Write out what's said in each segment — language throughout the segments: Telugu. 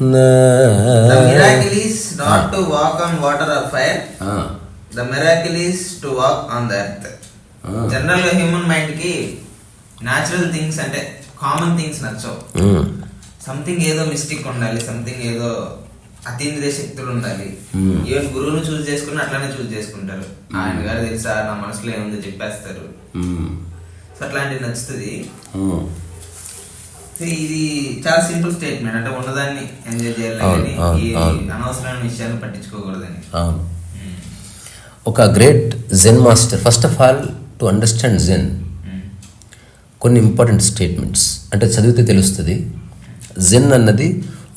The miracle is not to walk on water or fire. The miracle is to walk on the earth. జనరల్గా హ్యూమన్ మైండ్కి న్యాచురల్ థింగ్స్ అంటే కామన్ థింగ్స్ నచ్చవు సంథింగ్ ఏదో మిస్టేక్ ఉండాలి సంథింగ్ ఏదో అతీంద్రియ శక్తులు ఉండాలి. ఈవెన్ గురువును చూస్ చేసుకుని అట్లానే చూస్ చేసుకుంటారు. ఆయన గారు తెలుసా నా మనసులో ఏముందో చెప్పేస్తారు. సో అట్లాంటివి నచ్చుతుంది. ఇది చాలా సింపుల్ స్టేట్మెంట్ అంటే ఉన్నదాన్ని ఎంజాయ్ చేయాలి అవును, కానీ అవును, ఈ అవును. అనవసరమైన విషయాన్ని పట్టించుకోకూడదని. అవును. ఒక great Zen master first of all to understand Zen కొన్ని ఇంపార్టెంట్ స్టేట్మెంట్స్ అంటే చదివితే తెలుస్తుంది. జెన్ అన్నది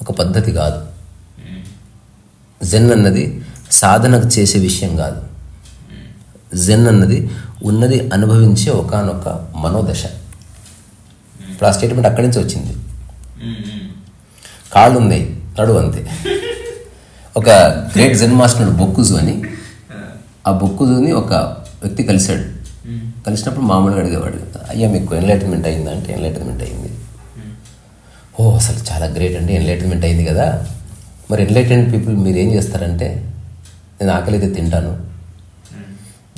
ఒక పద్ధతి కాదు. జెన్ అన్నది సాధనకు చేసే విషయం కాదు. జెన్ అన్నది ఉన్నది అనుభవించే ఒకానొక మనోదశ. ఇప్పుడు ఆ స్టేట్మెంట్ అక్కడి నుంచి వచ్చింది. కాళ్ళు ఉన్నాయి నడువు అంతే. ఒక గ్రేట్ జెన్ మాస్టర్ బొక్కుజు అని ఆ బొక్కుజుని ఒక వ్యక్తి కలిశాడు. కలిసినప్పుడు మామూలుగా అడిగేవాడు అయ్యా మీకు ఎన్లైటన్మెంట్ అయిందా అంటే ఎన్లైటన్మెంట్ అయింది. ఓ అసలు చాలా గ్రేట్ అండి ఎన్లైటన్మెంట్ అయింది కదా. మరి ఎన్లైటెండ్ పీపుల్ మీరు ఏం చేస్తారంటే నేను ఆకలి అయితే తింటాను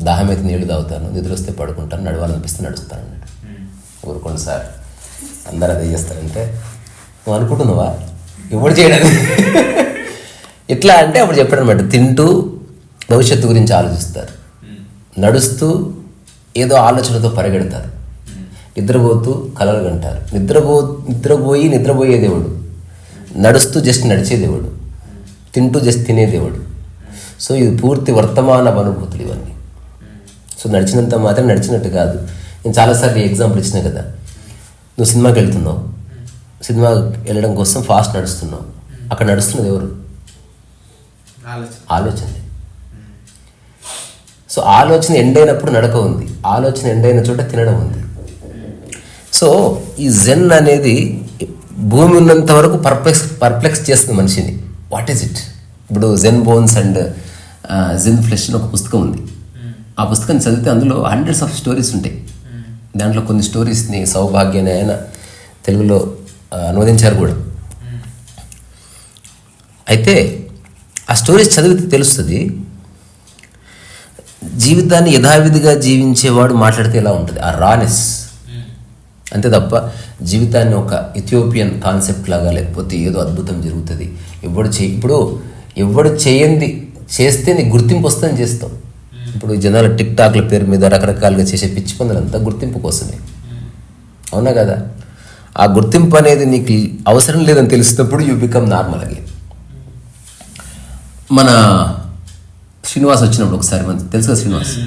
దాహం అయితే నీళ్ళు తాగుతాను నిద్ర వస్తే పడుకుంటాను నడవాలనిపిస్తే నడుస్తాను అన్నాడు ఊరుకోండి సార్. అందరూ అదే చేస్తారంటే నువ్వు అనుకుంటున్నావా? ఎప్పుడు చేయడానికి ఎట్లా అంటే అప్పుడు చెప్పాడు అనమాట తింటూ భవిష్యత్తు గురించి ఆలోచిస్తారు. నడుస్తూ ఏదో ఆలోచనతో పరిగెడతారు. నిద్రపోతూ కలలు కంటారు. నిద్రపో నిద్రపోయి నిద్రపోయే దేవుడు నడుస్తూ జస్ట్ నడిచే దేవుడు తింటూ జస్ట్ తినే దేవుడు. సో ఇది పూర్తి వర్తమాన అనుభూతులు ఇవన్నీ. సో నడిచినంత మాత్రం నడిచినట్టు కాదు. నేను చాలాసార్లు ఎగ్జాంపుల్ ఇచ్చిన కదా. నువ్వు సినిమాకి వెళ్తున్నావు. సినిమా వెళ్ళడం కోసం ఫాస్ట్ నడుస్తున్నావు. అక్కడ నడుస్తున్నది ఎవరు? ఆలోచన. ఆలోచన. సో ఆలోచన ఎండైనప్పుడు నడక ఉంది. ఆలోచన ఎండైన చోట తినడం ఉంది. సో ఈ జెన్ అనేది భూమి ఉన్నంత వరకు పర్ప్లెక్స్ పర్ప్లెక్స్ చేస్తుంది మనిషిని. వాట్ ఈస్ ఇట్ ఇప్పుడు Zen bones and Zen flesh అని ఒక పుస్తకం ఉంది. ఆ పుస్తకాన్ని చదివితే అందులో హండ్రెడ్స్ ఆఫ్ స్టోరీస్ ఉంటాయి. దాంట్లో కొన్ని స్టోరీస్ని సౌభాగ్య ఆయన తెలుగులో uh, అనువదించారు కూడా. అయితే ఆ స్టోరీస్ చదివితే తెలుస్తుంది జీవితాన్ని యథావిధిగా జీవించేవాడు మాట్లాడితే ఎలా ఉంటుంది? ఆ రానెస్ అంతే తప్ప జీవితాన్ని ఒక ఇథియోపియన్ కాన్సెప్ట్ లాగా లేకపోతే ఏదో అద్భుతం జరుగుతుంది. ఎవడు చే ఇప్పుడు ఎవడు చేయంది చేస్తే నీకు గుర్తింపు వస్తుందని చేస్తాం. ఇప్పుడు జనాల టిక్ టాక్ల పేరు మీద రకరకాలుగా చేసే పిచ్చి పనులంతా గుర్తింపు కోసమే. అవునా కదా? ఆ గుర్తింపు అనేది నీకు అవసరం లేదని తెలిసినప్పుడు యూ బికమ్ నార్మల్ అగైన్ మన శ్రీనివాస్ వచ్చినప్పుడు ఒకసారి మన తెలుసు కదా శ్రీనివాస్?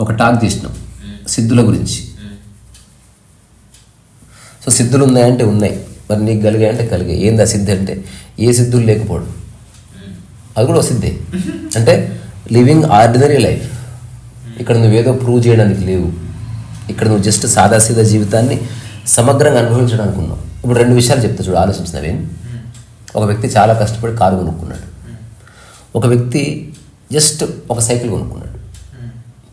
ఒక టాక్ చేసినాం సిద్ధుల గురించి. సో సిద్ధులు ఉన్నాయంటే ఉన్నాయి. మరి నీకు కలిగాయంటే కలిగాయి. ఏంది ఆ సిద్ధి అంటే? ఏ సిద్ధులు లేకపోవడం. అది కూడా ఒక సిద్ధే. అంటే లివింగ్ ఆర్డినరీ లైఫ్. ఇక్కడ నువ్వేదో ప్రూవ్ చేయడానికి లేవు. ఇక్కడ నువ్వు జస్ట్ సాదాసీదా జీవితాన్ని సమగ్రంగా అనుభవించడానికి ఉన్నావు. ఇప్పుడు రెండు విషయాలు చెప్తా చూడు ఆలోచించినవేం ఒక వ్యక్తి చాలా కష్టపడి కారు కొనుక్కున్నాడు. ఒక వ్యక్తి జస్ట్ ఒక సైకిల్ కొనుక్కున్నాడు.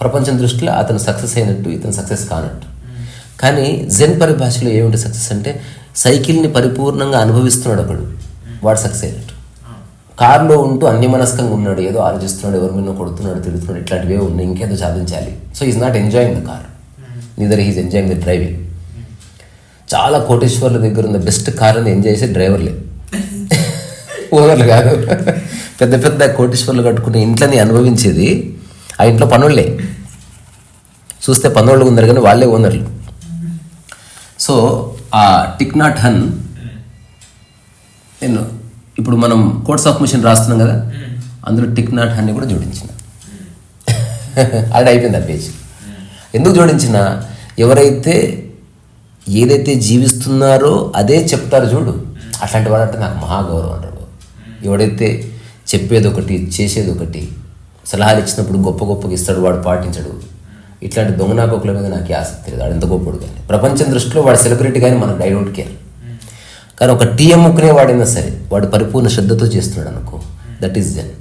ప్రపంచం దృష్టిలో అతను సక్సెస్ అయినట్టు ఇతను సక్సెస్ కానట్టు. కానీ జెన్ పరిభాషలో ఏమిటి సక్సెస్ అంటే సైకిల్ని పరిపూర్ణంగా అనుభవిస్తున్నాడు ఒకడు. వాడు సక్సెస్ అయినట్టు. కారులో ఉంటూ అన్యమనస్కంగా ఉన్నాడు. ఏదో ఆలోచిస్తున్నాడు ఎవరి మీద కొడుతున్నాడు తిడుతున్నాడు ఇట్లాంటివే ఉన్నాయి. ఇంకేదో సాధించాలి. So is not enjoying the car neither he's enjoying the driving చాలా కోటేశ్వర్ల దగ్గర ఉన్న బెస్ట్ కార్ అని ఎంజాయ్ చేసే డ్రైవర్లే ఓనర్లు కాదు. పెద్ద పెద్ద కోటేశ్వర్లు కట్టుకునే ఇంట్లోని అనుభవించేది ఆ ఇంట్లో పనులే చూస్తే పనులు ఉన్నారు కానీ వాళ్ళే ఓనర్లు సో ఆ టిక్నాట్ హన్ నేను ఇప్పుడు మనం కోర్ట్స్ ఆఫ్ మిషన్ రాస్తున్నాం కదా అందులో టిక్నాట్ హన్ని కూడా జోడించిన. అది అయిపోయింది ఆ పేజ్. ఎందుకు జోడించిన? ఎవరైతే ఏదైతే జీవిస్తున్నారో అదే చెప్తారు చూడు. అట్లాంటి వాడంటే నాకు మహాగౌరవం అంటారు ఎవడైతే చెప్పేది ఒకటి చేసేది ఒకటి సలహాలు ఇచ్చినప్పుడు గొప్ప గొప్పగా ఇస్తాడు వాడు పాటించడు. ఇట్లాంటి దొంగనాకొకల మీద నాకు ఆసక్తి లేదు. వాడు ఎంత గొప్పడు కానీ. ప్రపంచం దృష్టిలో వాడు సెలబ్రిటీ కానీ మనకు ఐ డోంట్ కేర్. కానీ ఒక టీ అమ్ముకునే వాడైనా సరే వాడు పరిపూర్ణ శ్రద్ధతో చేస్తున్నాడు అనుకో. దట్ ఈస్ జెన్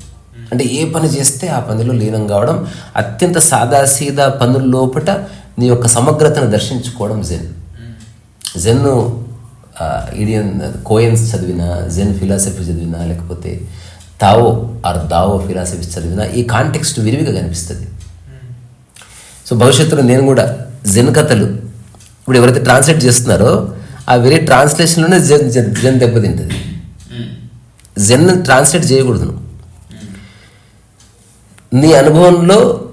అంటే ఏ పని చేస్తే ఆ పనిలో లీనం కావడం అత్యంత సాదాసీదా పనుల లోపట నీ యొక్క సమగ్రతను దర్శించుకోవడం జెన్ జెన్ ఇడియన్ కోయన్స్ చదివినా జెన్ ఫిలాసఫీ చదివినా లేకపోతే తావో ఆర్ దావో ఫిలాసఫీ చదివినా ఈ కాంటెక్స్ట్ విరివిగా కనిపిస్తుంది. సో భవిష్యత్తులో నేను కూడా జెన్ కథలు ఇప్పుడు ఎవరైతే ట్రాన్స్లేట్ చేస్తున్నారో ఆ వెరీ ట్రాన్స్లేషన్లోనే జెన్ జెన్ జెన్ దెబ్బతింటుంది. జెన్ ట్రాన్స్లేట్ చేయకూడదు. నువ్వు నీ అనుభవంలో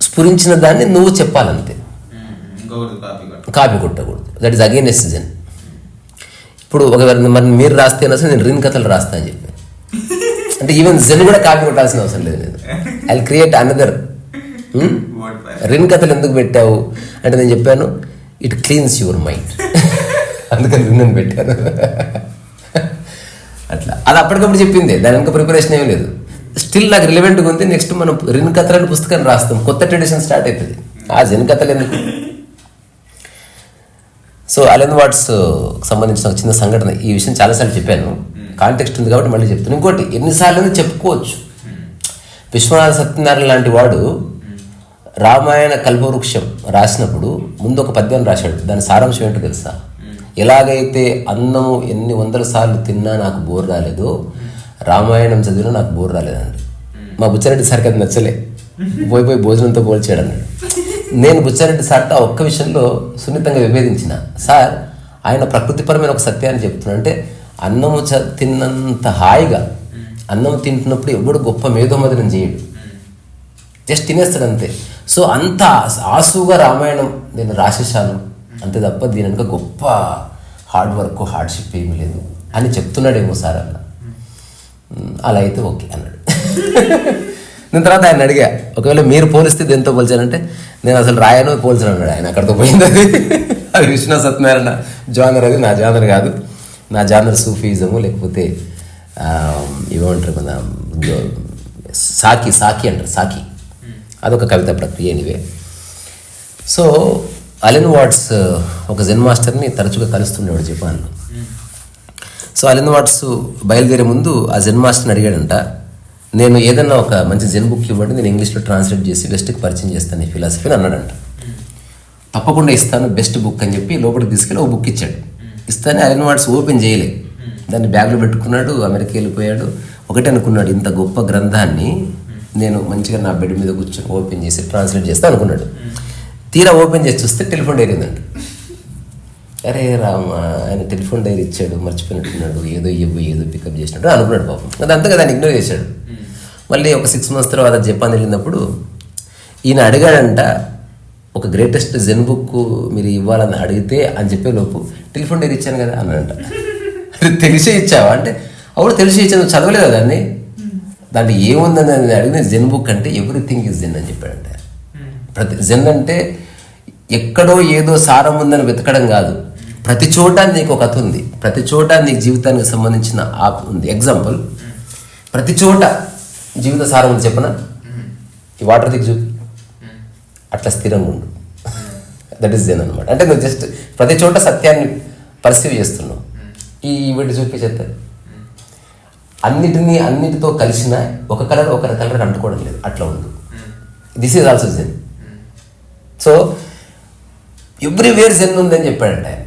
స్ఫురించిన దాన్ని నువ్వు చెప్పాలంతే. కాపీ కొట్టు. కాపీ కొట్టకూడదు. That is again Zen. ఇప్పుడు ఒకవేళ మరి మీరు రాస్తే అయినా సరే నేను రిన్ కథలు రాస్తా అని చెప్పాను. అంటే ఈవెన్ జెన్ కూడా కాపీ కొట్టాల్సిన అవసరం లేదు. నేను ఐ క్రియేట్ అనదర్ రిన్ కథలు ఎందుకు పెట్టావు అంటే నేను చెప్పాను ఇట్ క్లీన్స్ యువర్ మైండ్ అందుకని రిన్ పెట్టాను. అట్లా. అది అప్పటికప్పుడు చెప్పింది. దాని వెనక ప్రిపరేషన్ ఏమీ లేదు. స్టిల్ నాకు రిలవెంట్గా ఉంది. నెక్స్ట్ మనం రిన్ కథలను పుస్తకాన్ని రాస్తాం. కొత్త ట్రెడిషన్ స్టార్ట్ అవుతుంది ఆ జెన్ కథలు ఎందుకు సో అలెన్ వాట్స్ సంబంధించిన ఒక చిన్న సంఘటన. ఈ విషయం చాలాసార్లు చెప్పాను. కాంటెక్స్ట్ ఉంది కాబట్టి మళ్ళీ చెప్తాను. ఇంకోటి ఎన్నిసార్లు చెప్పుకోవచ్చు. విశ్వనాథ సత్యనారాయణ లాంటి వాడు రామాయణ కల్పవృక్షం రాసినప్పుడు ముందు ఒక పద్యం రాశాడు. దాని సారాంశం ఏంటో తెలుసా? ఎలాగైతే అన్నము ఎన్ని వందల సార్లు తిన్నా నాకు బోర్ రాలేదో రామాయణం చదివినా నాకు బోర్ రాలేదండి. మా బుచ్చారెడ్డి సార్కి అది నచ్చలే. పోయి పోయి భోజనంతో పోల్చాడు అన్నాడు నేను బుచ్చారెడ్డి సార్తో ఆ ఒక్క విషయంలో సున్నితంగా విభేదించిన. సార్ ఆయన ప్రకృతిపరమైన ఒక సత్యాన్ని చెప్తున్నా. అంటే అన్నము చ తిన్నంత హాయిగా అన్నం తింటున్నప్పుడు ఎవడు గొప్ప మేధోమదనం చేయడు. జస్ట్ తినేస్తాడు అంతే సో అంత ఆసుగా రామాయణం నేను రాసేసాను అంతే తప్ప దీని వెనుక గొప్ప హార్డ్ వర్క్ హార్డ్షిప్ ఏమీ లేదు అని చెప్తున్నాడేమో సార్ అన్న. అలా అయితే ఓకే అన్నాడు. నేను తర్వాత ఆయన అడిగా ఒకవేళ మీరు పోలిస్తే దేంతో పోల్చానంటే నేను అసలు రాయను పోల్చను అన్నాడు ఆయన అక్కడితో పోయింది. అది అది విష్ణు సత్యనారాయణ జానర్ అది నా జానర్ కాదు. నా జానర్ సూఫీజము లేకపోతే ఆ, ఇవేమంటారు మన సాకి సాకి అంటారు సాకి. అదొక కవిత ప్రక్రియ ఎనివే. సో అలెన్ వాట్స్ ఒక జెన్ మాస్టర్ని తరచుగా కలుస్తుండేవాడు జపాన్లో. సో అలెన్ వాట్స్ బయలుదేరే ముందు ఆ జెన్ మాస్టర్ని అడిగాడంట నేను ఏదన్నా ఒక మంచి జెన్ బుక్ ఇవ్వండి నేను ఇంగ్లీష్లో ట్రాన్స్లేట్ చేసి వెస్ట్కి పరిచయం చేస్తాను ఈ ఫిలాసఫీని అన్నాడంట. తప్పకుండా ఇస్తాను బెస్ట్ బుక్ అని చెప్పి లోపలికి తీసుకెళ్ళి ఒక బుక్ ఇచ్చాడు. ఇస్తానే అలెన్ వాట్స్ ఓపెన్ చేయలే. దాన్ని బ్యాగ్లో పెట్టుకున్నాడు అమెరికా వెళ్ళిపోయాడు. ఒకటే అనుకున్నాడు ఇంత గొప్ప గ్రంథాన్ని నేను మంచిగా నా బెడ్ మీద కూర్చొని ఓపెన్ చేసి ట్రాన్స్లేట్ చేస్తా అనుకున్నాడు. తీరా ఓపెన్ చేసి చూస్తే టెలిఫోన్ డైరీ ఉందండి. అరే రామ ఆయన టెలిఫోన్ డైరీ ఇచ్చాడు మర్చిపోయినట్టున్నాడు ఏదో ఇవ్వు ఏదో పికప్ చేసినట్టు అనుకున్నాడు పాపం. అది అంతగా దాన్ని ఇగ్నోర్ చేశాడు. మళ్ళీ ఒక సిక్స్ మంత్స్ తర్వాత జపాన్ వెళ్ళినప్పుడు ఈయన అడిగాడంట ఒక గ్రేటెస్ట్ జెన్ బుక్ మీరు ఇవ్వాలని అడిగితే అని చెప్పే లోపు టెలిఫోన్ డైరీ ఇచ్చాను కదా అన్నాడంట. తెలిసే ఇచ్చావా? అంటే అవును తెలిసే ఇచ్చాను చదవలేదు దాన్ని. దాంట్లో ఏముందని నేను అడిగిన జెన్ బుక్ అంటే ఎవ్రీథింగ్ ఇస్ జెన్ అని చెప్పాడంట. ప్రతి జెన్ అంటే ఎక్కడో ఏదో సారం ఉందని వెతకడం కాదు. ప్రతి చోట నీకు ఒక కథ ఉంది. ప్రతి చోట నీకు జీవితానికి సంబంధించిన ఆప్ ఉంది. ఎగ్జాంపుల్ ప్రతి చోట జీవిత సారం ఉంది చెప్పనా? ఈ వాటర్ దిగు చూపి అట్లా స్థిరంగా ఉండు. దట్ ఈస్ జెన్ అనమాట అంటే నువ్వు జస్ట్ ప్రతి చోట సత్యాన్ని పర్సీవ్ చేస్తున్నావు. ఈ వీటి చూపించేస్తే అన్నిటినీ అన్నిటితో కలిసిన ఒక కలర్ ఒక కలర్ అంటుకోవడం లేదు. అట్లా ఉండు this is also Zen so everywhere Zen ఉందని చెప్పాడంట ఆయన.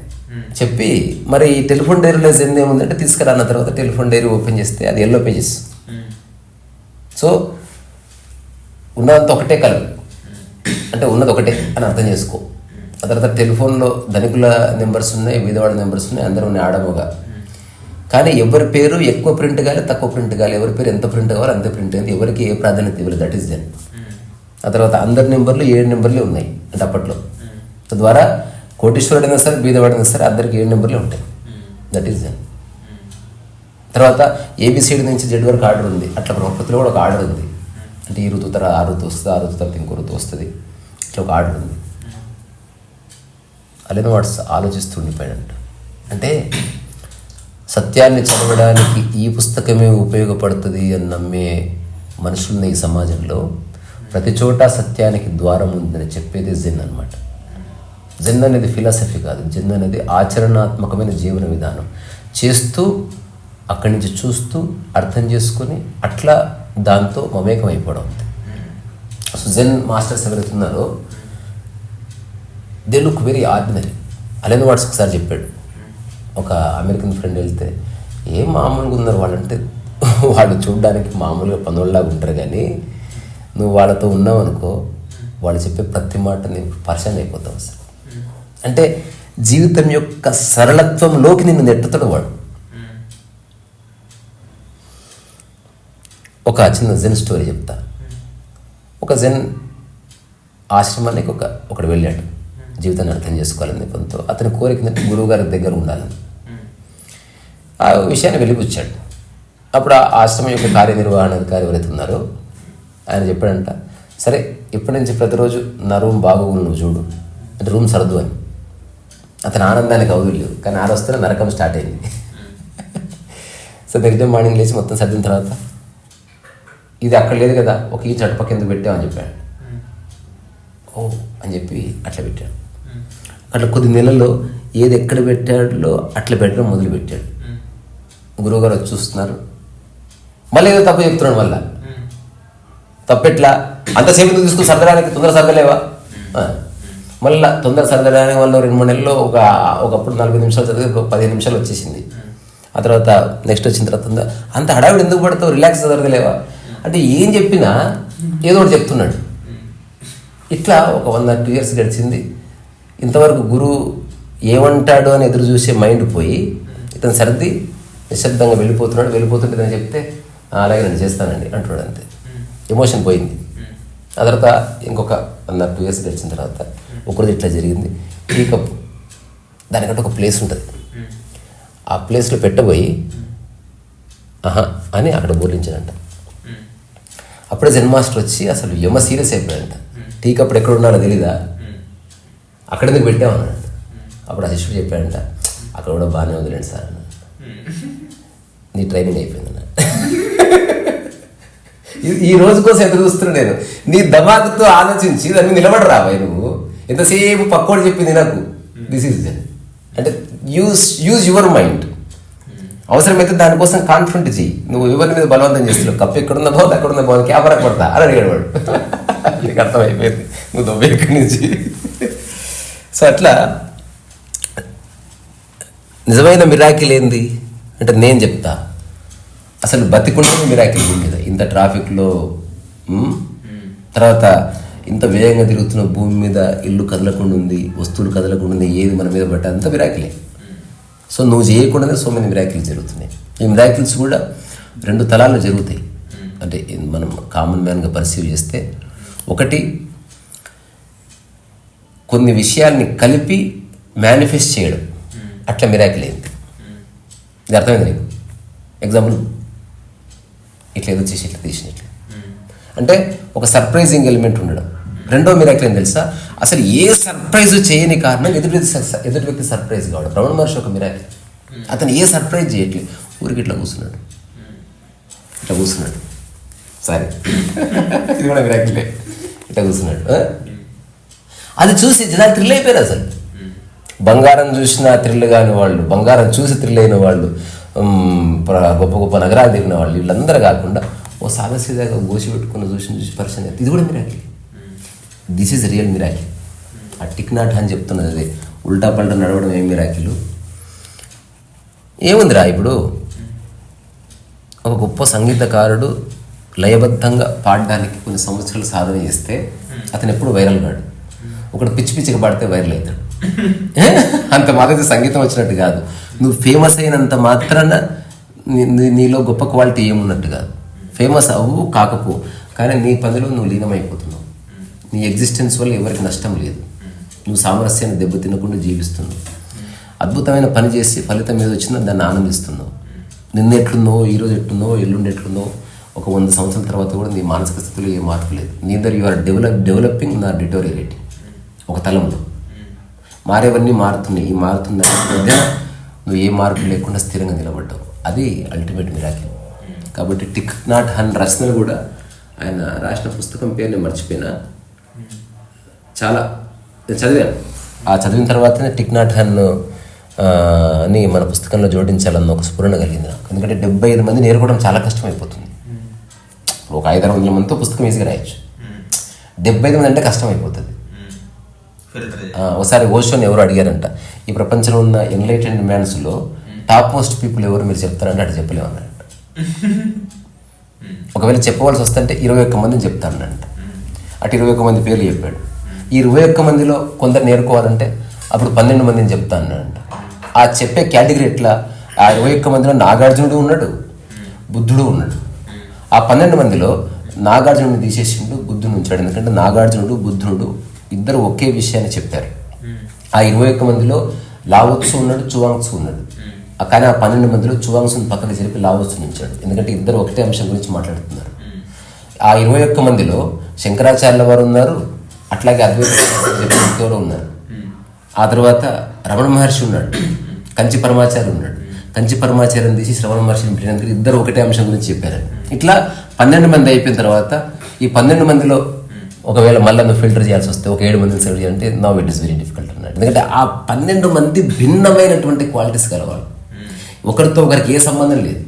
చెప్పి మరి ఈ టెలిఫోన్ డైరీలో జెన్ ఏముందంటే తీసుకురా అన్న తర్వాత టెలిఫోన్ డైరీ ఓపెన్ చేస్తే అది ఎల్లో పేజెస్ సో ఉన్నదంతా ఒకటే కలర్. అంటే ఉన్నది ఒకటే అని అర్థం చేసుకో. ఆ తర్వాత టెలిఫోన్లో ధనికుల నెంబర్స్ ఉన్నాయి బీదవాడ నెంబర్స్ ఉన్నాయి అందరూ ఉన్నాయి ఆడమోగా. కానీ ఎవరి పేరు ఎక్కువ ప్రింట్ కావాలి తక్కువ ప్రింట్ కావాలి ఎవరి పేరు ఎంత ప్రింట్ కావాలి అంతే ప్రింట్ అయింది. ఎవరికి ఏ ప్రాధాన్యత ఇవ్వలేదు. దట్ ఈస్ దెన్ ఆ తర్వాత అందరి నెంబర్లు ఏడు నెంబర్లే ఉన్నాయి అంటే అప్పట్లో. తద్వారా కోటీశ్వరుడైనా సరే బీదవాడైనా సరే అందరికి ఏడు నెంబర్లే ఉంటాయి. దట్ ఈస్ దెన్ తర్వాత ఏబిసిడి నుంచి జెడ్ వరకు ఆర్డర్ ఉంది. అట్లా ప్రకృతిలో కూడా ఒక ఆర్డర్ ఉంది. అంటే ఈ ఋతు తర్వాత ఆ ఋతు వస్తుంది ఆ ఋతు తర్వాత ఇంకో ఋతు వస్తుంది. ఇట్లా ఒక ఆర్డర్ ఉంది. అలెన్ వాట్స్ ఆలోచిస్తూ ఉండిపోయాడంట అంటే సత్యాన్ని చదవడానికి ఈ పుస్తకమే ఉపయోగపడుతుంది అని నమ్మే మనుషులున్న ఈ సమాజంలో ప్రతి చోట సత్యానికి ద్వారం ఉందని చెప్పేది జెన్ అనమాట జెన్ అనేది ఫిలాసఫీ కాదు. జెన్ అనేది ఆచరణాత్మకమైన జీవన విధానం. చేస్తూ అక్కడి నుంచి చూస్తూ అర్థం చేసుకొని అట్లా దాంతో మమేకం అయిపోవడం అంతే. సో జెన్ మాస్టర్స్ ఎవరైతే ఉన్నారో they look very ordinary. Alan Watts ఒకసారి చెప్పాడు. ఒక అమెరికన్ ఫ్రెండ్ వెళ్తే ఏం మామూలుగా ఉన్నారు వాళ్ళంటే? వాళ్ళు చూడడానికి మామూలుగా పనుల్లాగా ఉంటారు కానీ నువ్వు వాళ్ళతో ఉన్నావు అనుకో వాళ్ళు చెప్పే ప్రతి మాట నీకు పరిచయం అయిపోతావు అసలు. అంటే జీవితం యొక్క సరళత్వంలోకి నిన్ను నెట్టుతాడు వాడు. ఒక చిన్న జెన్ స్టోరీ చెప్తా. ఒక జెన్ ఆశ్రమానికి ఒక ఒకడు వెళ్ళాడు. జీవితాన్ని అర్థం చేసుకోవాలని నెపంతో అతని కోరిక గురువుగారి గురువు గారి దగ్గర ఉండాలని. ఆ విషయాన్ని వెలిపుచ్చాడు. అప్పుడు ఆ ఆశ్రమం యొక్క కార్యనిర్వహణాధికారి ఎవరైతే ఉన్నారో ఆయన చెప్పాడంట సరే ఇప్పటి నుంచి ప్రతిరోజు నా రూమ్ బాగోగులు నువ్వు చూడు. అంటే రూమ్ సరదు అని. అతని ఆనందానికి అవధులు లేవు కానీ ఆ వస్తున్న నరకం స్టార్ట్ అయింది. సో డే మార్నింగ్ లేచి మొత్తం సర్దిన తర్వాత ఇది అక్కడ లేదు కదా ఒక ఈ చట్టపక్క ఎందుకు పెట్టామని చెప్పాడు. ఓ అని చెప్పి అట్లా పెట్టాడు. అట్లా కొద్ది నెలల్లో ఏది ఎక్కడ పెట్టాడో అట్లా పెట్టడం మొదలు పెట్టాడు గురువుగారు వచ్చి చూస్తున్నారు. మళ్ళీ ఏదో తప్పు చెప్తున్నాడు మళ్ళా. తప్పెట్లా? అంతసేపు ఎందుకు తీసుకుని సర్దడానికి? తొందర సర్దలేవా? మళ్ళా తొందర సర్దడానికి వల్ల రెండు మూడు నెలల్లో ఒక ఒకప్పుడు నలభై నిమిషాలు చదివి ఒక పదిహేను నిమిషాలు వచ్చేసింది. ఆ తర్వాత నెక్స్ట్ వచ్చిన తర్వాత అంత హడావిడి ఎందుకు పడతావు? రిలాక్స్ చదవలేవా అంటే ఏం చెప్పినా ఏదో ఒకటి చెప్తున్నాడు. ఇట్లా ఒక వన్ ఆర్ టూ ఇయర్స్ గడిచింది. ఇంతవరకు గురువు ఏమంటాడు అని ఎదురు చూసే మైండ్ పోయి ఇతను సర్ది నిశ్శబ్దంగా వెళ్ళిపోతున్నాడు వెళ్ళిపోతుంటే ఇతను చెప్తే "ఆ, అలాగే నేను చేస్తానండి అంటున్నాడు అంతే. ఎమోషన్ పోయింది. ఆ తర్వాత ఇంకొక వన్ ఆర్ టూ ఇయర్స్ గడిచిన తర్వాత ఒకరోజు ఇట్లా జరిగింది. టీ కప్ దానికంటే ఒక ప్లేస్ ఉంటుంది. ఆ ప్లేస్లో పెట్టబోయి ఆహా అని అక్కడ బోర్లించాడంట అప్పుడే జెన్ మాస్టర్ వచ్చి అసలు యమ సీరియస్ అయిపోయాడంట. టీ కప్పుడు ఎక్కడ ఉన్నారో తెలీదా? అక్కడ ఎందుకు పెట్టామన్నాడు అప్పుడు ఆ శిష్యుడు చెప్పాడంట అక్కడ కూడా బాగానే వదిలేండి సార్ అన్నాడు. నీ ట్రైనింగ్ అయిపోయిందన్న. ఈ- ఈ రోజు కోసం ఎదురు చూస్తున్నా నేను? నీ దమాకుతో ఆలోచించి దాన్ని నిలబడి రావాయి నువ్వు? ఎంతసేపు పక్కోడు చెప్పింది నాకు? దిస్ ఈజ్ అంటే యూజ్ యూజ్ యువర్ మైండ్ అవసరమైతే దానికోసం కాన్ఫిడెంట్ చెయ్యి. నువ్వు ఎవరి మీద బలవంతం చేస్తున్నావు? కప్పు ఎక్కడున్న బాగుంది అక్కడున్న బాగుంది కెమెరా కొడతా అని అడిగాడు వాడు. నీకు అర్థమైపోయింది. నువ్వు దొబ్బ ఎక్కడి నుంచి? సో అట్లా నిజమైన మిరాకిల్ ఏంది? అంటే నేను చెప్తా. అసలు బతికుంటే మిరాకిల్ భూమి మీద. ఇంత ట్రాఫిక్లో తర్వాత ఇంత వేగంగా తిరుగుతున్న భూమి మీద ఇల్లు కదలకుండా ఉంది వస్తువులు కదలకుండా ఉంది ఏది మన మీద పట్ట అంత మిరాకిలే సో నువ్వు చేయకుండానే సో మెనీ మిరాకిల్స్ జరుగుతున్నాయి. ఈ మిరాకిల్స్ కూడా రెండు తలాలు జరుగుతాయి. అంటే మనం కామన్ మ్యాన్గా పర్సీవ్ చేస్తే ఒకటి కొన్ని విషయాల్ని కలిపి మేనిఫెస్ట్ చేయడం. అట్లా మిరాకిల్ అయింది. ఇది అర్థమైంది నీకు? ఎగ్జాంపుల్ ఇట్లా ఏదో చేసి ఇట్లా తీసినట్లు అంటే ఒక సర్ప్రైజింగ్ ఎలిమెంట్ ఉండడం. రెండో మిరాకిల్ ఏం తెలుసా? అసలు ఏ సర్ప్రైజ్ చేయని కారణం ఎదుటి వ్యక్తి ఎదుటి వ్యక్తి సర్ప్రైజ్ కావడం. రమణ మహర్షి ఒక మిరాకిల్ అతను ఏ సర్ప్రైజ్ చేయట్లేదు. ఊరికి ఇట్లా కూర్చున్నాడు. ఇట్లా కూర్చున్నాడు. సరే ఇది కూడా మిరాకిలే ఇట్లా కూర్చున్నాడు. అది చూసి జనాలు థ్రిల్ అయిపోయారు అసలు. బంగారం చూసిన థ్రిల్ కాని వాళ్ళు బంగారం చూసి థ్రిల్ అయిన వాళ్ళు గొప్ప గొప్ప నగరాలు తిరిగిన వాళ్ళు వీళ్ళందరూ కాకుండా ఓ సాదాసీదాగా గోసి పెట్టుకున్న చూసి చూసి పరిచయం ఇది కూడా miracle this is real miracle ఆ టిక్ నాట్ అని చెప్తున్నది అదే. ఉల్టా పల్టా నడవడం ఏం మిరాకిలు ఏముందిరా ఇప్పుడు? ఒక గొప్ప సంగీతకారుడు లయబద్ధంగా పాడడానికి కొన్ని సంవత్సరాలు సాధన చేస్తే అతను ఎప్పుడు వైరల్ కాడు. ఒకడు పిచ్చి పిచ్చిగా పాడితే వైరల్ అవుతాడు. అంత మాత్రమే సంగీతం వచ్చినట్టు కాదు. నువ్వు ఫేమస్ అయినంత మాత్రాన నీ- నీ- నీలో గొప్ప క్వాలిటీ ఏమున్నట్టు కాదు. ఫేమస్ అవ్వు కాకపో. కానీ నీ పనిలో నువ్వు లీనమైపోతున్నావు. నీ ఎగ్జిస్టెన్స్ వల్ల ఎవరికి నష్టం లేదు. నువ్వు సామరస్యాన్ని దెబ్బతినకుండా జీవిస్తున్నావు. అద్భుతమైన పని చేసి ఫలితం మీద వచ్చిందో దాన్ని ఆనందిస్తున్నావు. నిన్న ఎట్లున్నావు ఈరోజు ఎట్లున్నో ఎల్లుండి ఎట్లున్నో ఒక వంద సంవత్సరాల తర్వాత కూడా నీ మానసిక స్థితిలో ఏ మార్పు లేదు. Neither you are develop developing nor deteriorating ఒక తలంలో. మారేవన్నీ మారుతున్నాయి. ఈ మారుతున్న మధ్య నువ్వు ఏ మార్పు లేకుండా స్థిరంగా నిలబడ్డావు. అది అల్టిమేట్ మిరాకిల్ కాబట్టి టిక్ నాట్ హన్ రచనలు కూడా ఆయన రాసిన పుస్తకం పేరు నేను మర్చిపోయినా చాలా నేను చదివాను. ఆ చదివిన తర్వాతనే టిక్ నాట్ హన్ అని మన పుస్తకంలో జోడించాలన్న ఒక స్ఫురణ కలిగింది నాకు. ఎందుకంటే డెబ్బై ఐదు మంది నేర్కోవడం చాలా కష్టమైపోతుంది. ఒక ఐదారు వందల మందితో పుస్తకం ఈజీగా రాయొచ్చు. డెబ్బై ఐదు మంది అంటే కష్టం అయిపోతుంది ఫిల్టర్ ఆ, ఒకసారి ఓషోని ఎవరు అడిగారంట ఈ ప్రపంచంలో ఉన్న ఎన్లైటెండ్ మ్యాన్స్లో టాప్ మోస్ట్ పీపుల్ ఎవరు మీరు చెప్తారంటే అటు చెప్పలేము అన్నారంట ఒకవేళ చెప్పవలసి వస్తుంటే ఇరవై ఒక్క మందిని చెప్తానంట అటు ఇరవై ఒక్క మంది పేర్లు చెప్పాడు. ఈ ఇరవై ఒక్క మందిలో కొందరు నేర్కోవాలంటే అప్పుడు పన్నెండు మందిని చెప్తానంట ఆ చెప్పే కేటగిరీ ఎట్లా? ఆ ఇరవై ఒక్క మందిలో నాగార్జునుడు ఉన్నాడు బుద్ధుడు ఉన్నాడు. ఆ పన్నెండు మందిలో నాగార్జునుడిని తీసేసిండు బుద్ధుని ఉంచాడు. ఎందుకంటే నాగార్జునుడు బుద్ధుడు ఇద్దరు ఒకే విషయాన్ని చెప్పారు ఆ ఇరవై ఒక్క మందిలో లావత్సు ఉన్నాడు చువాంగ్సు ఉన్నాడు. కానీ ఆ పన్నెండు మందిలో చువాంగ్సుని పక్కన జరిపి లావత్సుని ఉంచాడు ఎందుకంటే ఇద్దరు ఒకటే అంశం గురించి మాట్లాడుతున్నారు. ఆ ఇరవై ఒక్క మందిలో శంకరాచార్యుల వారు ఉన్నారు అట్లాగే అద్వైత ఉన్నారు. ఆ తర్వాత రమణ మహర్షి ఉన్నాడు కంచి పరమాచార్య ఉన్నాడు. కంచి పరమాచార్యం తీసి శ్రవణ మహర్షిని పెట్టినందుకు ఇద్దరు ఒకటే అంశం గురించి చెప్పారు. ఇట్లా పన్నెండు మంది అయిపోయిన తర్వాత ఈ పన్నెండు మందిలో ఒకవేళ మళ్ళీ నువ్వు ఫిల్టర్ చేయాల్సి వస్తే ఒక ఏడు మందిని సెలెక్ట్ చేయాలంటే no it is very difficult అన్నాడు. ఎందుకంటే ఆ పన్నెండు మంది భిన్నమైనటువంటి క్వాలిటీస్ కలవాలి ఒకరితో ఒకరికి ఏ సంబంధం లేదు.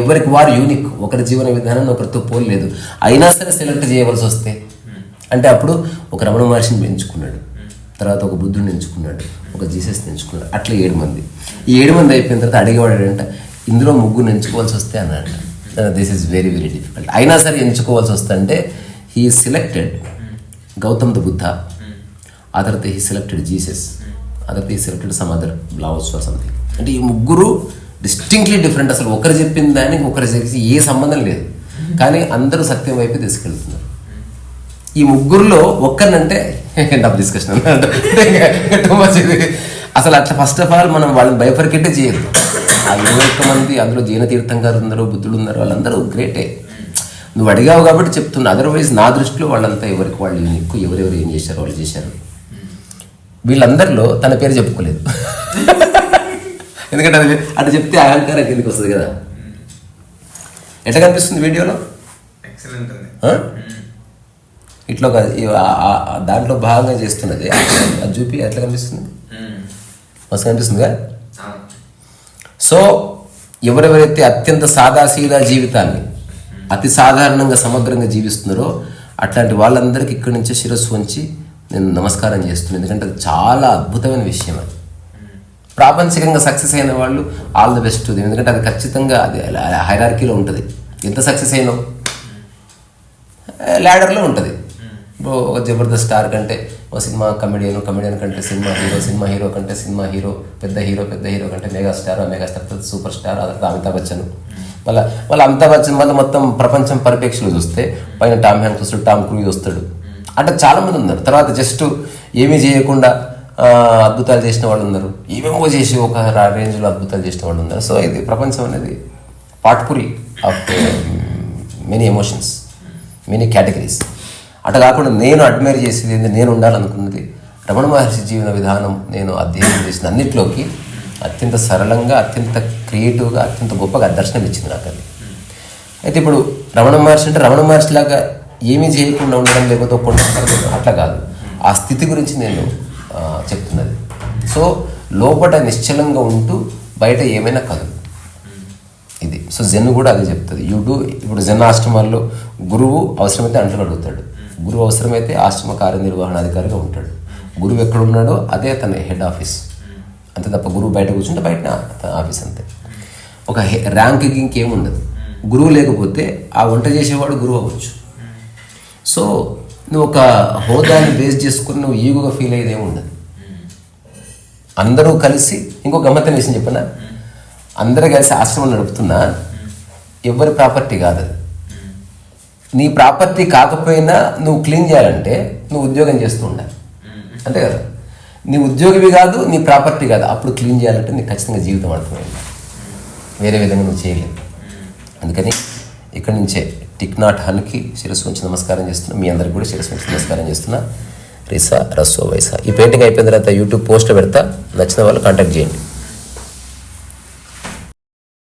ఎవరికి వారు యూనిక్ ఒకరి జీవన విధానం ఒకరితో పోలేదు అయినా సరే సెలెక్ట్ చేయవలసి వస్తే అంటే అప్పుడు ఒక రమణ మహర్షిని ఎంచుకున్నాడు తర్వాత ఒక బుద్ధుడిని ఎంచుకున్నాడు. ఒక జీసస్ని ఎంచుకున్నాడు. అట్లా ఏడు మంది. ఈ ఏడు మంది అయిపోయిన తర్వాత అడిగేవాడు ఏంట ఇందులో ముగ్గురు ఎంచుకోవాల్సి వస్తే అన్నాడు. This is very very difficult అయినా సరే ఎంచుకోవాల్సి వస్తే అంటే he selected Gautam the Buddha ఆ తర్వాత హీ సెలెక్టెడ్ జీసస్ ఆ తర్వాత he selected some other blouse for something అంటే ఈ ముగ్గురు డిస్టింక్ట్లీ డిఫరెంట్ అసలు ఒకరు చెప్పిన దానికి ఒకరు చేసి ఏ సంబంధం లేదు. కానీ అందరూ సత్యం వైపు తీసుకెళ్తున్నారు. ఈ ముగ్గురులో ఒక్కరినంటే డబ్బు డిస్కషన్ అసలు అట్లా ఫస్ట్ ఆఫ్ ఆల్ మనం వాళ్ళని భయపరికెట్టే చేయదు ఆ ఇరవై ఒక్క మంది అందులో జీన తీర్థం గారు ఉన్నారు బుద్ధుడు ఉన్నారు వాళ్ళందరూ గ్రేటే నువ్వు అడిగావు కాబట్టి చెప్తున్నా. అదర్వైజ్ నా దృష్టిలో వాళ్ళంతా ఎవరికి వాళ్ళు యూనిక్ ఎవరెవరు ఏం చేశారు వాళ్ళు చేశారు? వీళ్ళందరిలో తన పేరు చెప్పుకోలేదు. ఎందుకంటే అది అటు చెప్తే అహంకారం కిందకి వస్తుంది కదా. ఎట్లా కనిపిస్తుంది వీడియోలో? ఇట్లా ఒక దాంట్లో భాగంగా చేస్తున్నది. అది చూపి ఎట్లా కనిపిస్తుంది? మ్మ్. మస్తు కనిపిస్తుందిగా. సో ఎవరెవరైతే అత్యంత సాదాసీదా జీవితాన్ని అతి సాధారణంగా సమగ్రంగా జీవిస్తున్నారో అట్లాంటి వాళ్ళందరికీ ఇక్కడి నుంచే శిరస్సు వంచి నేను నమస్కారం చేస్తున్నాను. ఎందుకంటే అది చాలా అద్భుతమైన విషయం అది. ప్రాపంచికంగా సక్సెస్ అయిన వాళ్ళు ఆల్ ది బెస్ట్ ఎందుకంటే అది ఖచ్చితంగా అది హైరార్కీలో ఉంటుంది. ఎంత సక్సెస్ అయినావు ల్యాడర్లో ఉంటుంది. ఇప్పుడు ఒక జబర్దస్త్ స్టార్ కంటే ఓ సినిమా కమెడియన్ కమెడియన్ కంటే సినిమా హీరో సినిమా హీరో కంటే సినిమా హీరో పెద్ద హీరో పెద్ద హీరో కంటే మెగాస్టార్ మెగాస్టార్ తర్వాత సూపర్ స్టార్ ఆ తర్వాత అమితాబ్ బచ్చన్. మళ్ళీ మళ్ళీ అమితాబ్ బచ్చన్ వల్ల మొత్తం ప్రపంచం పరిపేక్షలు చూస్తే పైన టామ్ హ్యాంక్స్ వస్తాడు టామ్ క్రూజ్ వస్తాడు. అంటే చాలా మంది ఉన్నారు. తర్వాత జస్ట్ ఏమీ చేయకుండా అద్భుతాలు చేసిన వాళ్ళు ఉన్నారు. ఏమేమో చేసి ఒక రేంజ్లో అద్భుతాలు చేసిన వాళ్ళు ఉన్నారు. సో ఇది ప్రపంచం అనేది potpourri of many emotions many categories అట్లా కాకుండా నేను అడ్మైర్ చేసేది ఏంది నేను ఉండాలనుకున్నది రమణ మహర్షి జీవన విధానం నేను అధ్యయనం చేసిన అన్నిట్లోకి అత్యంత సరళంగా అత్యంత క్రియేటివ్గా అత్యంత గొప్పగా దర్శనం ఇచ్చింది నాకు అది. అయితే ఇప్పుడు రమణ మహర్షి అంటే రమణ మహర్షి లాగా ఏమీ చేయకుండా ఉండడం లేకపోతే ఒక అట్లా కాదు. ఆ స్థితి గురించి నేను చెప్తున్నది. సో లోపల నిశ్చలంగా ఉంటూ బయట ఏమైనా కాదు ఇది. సో జెన్ కూడా అదే చెప్తుంది. యూ డూ ఇప్పుడు జెన్ ఆశ్రమాల్లో గురువు అవసరమైతే అంటలు అడుగుతాడు. గురువు అవసరమైతే ఆశ్రమ కార్యనిర్వహణాధికారిగా ఉంటాడు. గురువు ఎక్కడ ఉన్నాడో అదే తన హెడ్ ఆఫీస్ అంతే తప్ప గురువు బయట కూర్చుంటే బయట తన ఆఫీస్ అంతే. ఒక హె- ర్యాంక్ ఇంకేముండదు. గురువు లేకపోతే ఆ వంట చేసేవాడు గురువు అవ్వచ్చు. సో నువ్వు ఒక హోదాని బేస్ చేసుకుని నువ్వు ఈగుగా ఫీల్ అయ్యేది ఉండదు అందరూ కలిసి ఇంకో గమ్మత్తైన విషయం చెప్పనా? అందరూ కలిసి ఆశ్రమం నడుపుతున్నా ఎవరి ప్రాపర్టీ కాదు అది నీ ప్రాపర్టీ కాకపోయినా నువ్వు క్లీన్ చేయాలంటే నువ్వు ఉద్యోగం చేస్తూ ఉండాలి. అంతే కదా? నీ ఉద్యోగివి కాదు నీ ప్రాపర్టీ కాదు. అప్పుడు క్లీన్ చేయాలంటే నీకు ఖచ్చితంగా జీవితం అర్థమైంది. వేరే విధంగా నువ్వు చేయలేవు. అందుకని ఇక్కడి నుంచే టిక్ నాట్ హన్కి శిరస్సు ఉంచి నమస్కారం చేస్తున్నా. మీ అందరికి కూడా శిరస్సు ఉంచి నమస్కారం చేస్తున్నా. రిసా రస్సో వైసా. ఈ పెయింటింగ్ అయిపోయిన తర్వాత యూట్యూబ్ పోస్ట్లో పెడతా. నచ్చిన వాళ్ళు కాంటాక్ట్ చేయండి.